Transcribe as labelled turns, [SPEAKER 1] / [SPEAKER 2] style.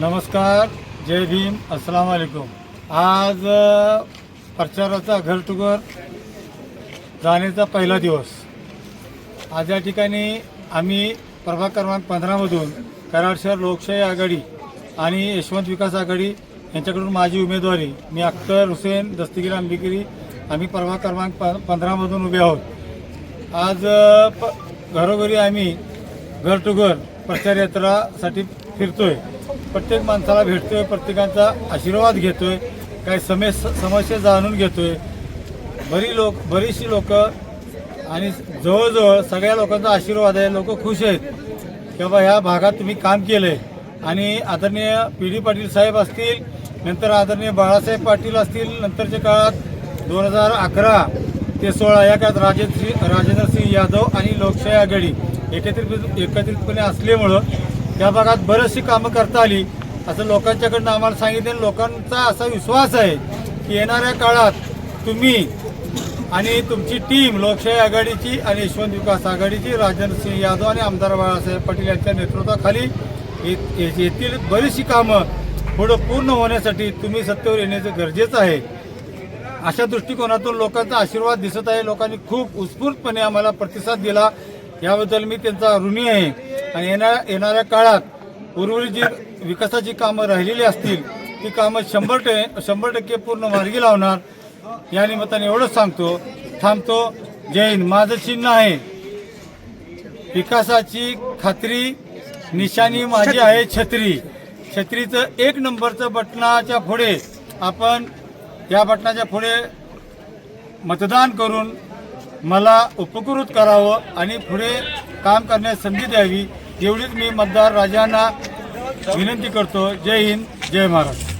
[SPEAKER 1] नमस्कार जय भीम अस्सलाम वालेकुम. आज प्रचाराचा घर टू घर जाण्याचा पहिला दिवस. आज या ठिकाणी आम्ही प्रभाग क्रमांक पंधरामधून कराड शहर लोकशाही आघाडी आणि यशवंत विकास आघाडी यांच्याकडून माझी उमेदवारी मी अख्तर हुसेन दस्तगीर आंबेगिरी आम्ही प्रभाग क्रमांक प पंधरामधून उभे आहोत. आज प घरोघरी आम्ही घर टू घर प्रचार यात्रासाठी आहे प्रत्येक माणसाला भेटतोय प्रत्येकांचा आशीर्वाद घेतोय काही समस समस्या जाणून घेतोय. बरी लोक बरीचशी लोक आणि जवळजवळ सगळ्या लोकांचा आशीर्वाद आहे लोक खुश आहेत की बाबा ह्या भागात तुम्ही काम केलंय. आणि आदरणीय पी डी पाटील साहेब असतील नंतर आदरणीय बाळासाहेब पाटील असतील नंतरच्या काळात दोन हजार अकरा ते सोळा या काळात राजेंद्र राजेंद्र सिंह यादव आणि लोकशाही आघाडी एकत्रित एकत्रितपणे असल्यामुळं त्या भागात बरीचशी कामं करता आली. असं लोकांच्याकडनं आम्हाला सांगितलं. लोकांचा असा विश्वास आहे की येणाऱ्या काळात तुम्ही आणि तुमची टीम लोकशाही आघाडीची आणि यशवंत विकास आघाडीची राजेंद्र सिंह यादव आणि आमदार बाळासाहेब पाटील यांच्या नेतृत्वाखाली ये- येथील बरीचशी कामं पुढं पूर्ण होण्यासाठी तुम्ही सत्तेवर येण्याचं गरजेचं आहे. अशा दृष्टिकोनातून लोकांचा आशीर्वाद दिसत आहे. लोकांनी खूप उत्स्फूर्तपणे आम्हाला प्रतिसाद दिला. याबद्दल मी त्यांचा ऋणी आहे. आणि येणार येणाऱ्या काळात उर्वरित जी विकासाची कामं राहिलेली असतील ती कामं शंभर टे शंभर टक्के पूर्ण मार्गी लावणार. या निमित्ताने एवढंच सांगतो. थांबतो. जय हिंद. माझं चिन्ह आहे विकासाची खात्री निशाणी माझी आहे छत्री. छत्रीचं एक नंबरचं बटनाच्या पुढे आपण या बटनाच्या पुढे मतदान करून मला उपकृत करावं आणि पुढे काम करण्यास संधी द्यावी एवढीच मी मतदार राजांना विनंती करतो. जय हिंद जय महाराष्ट्र.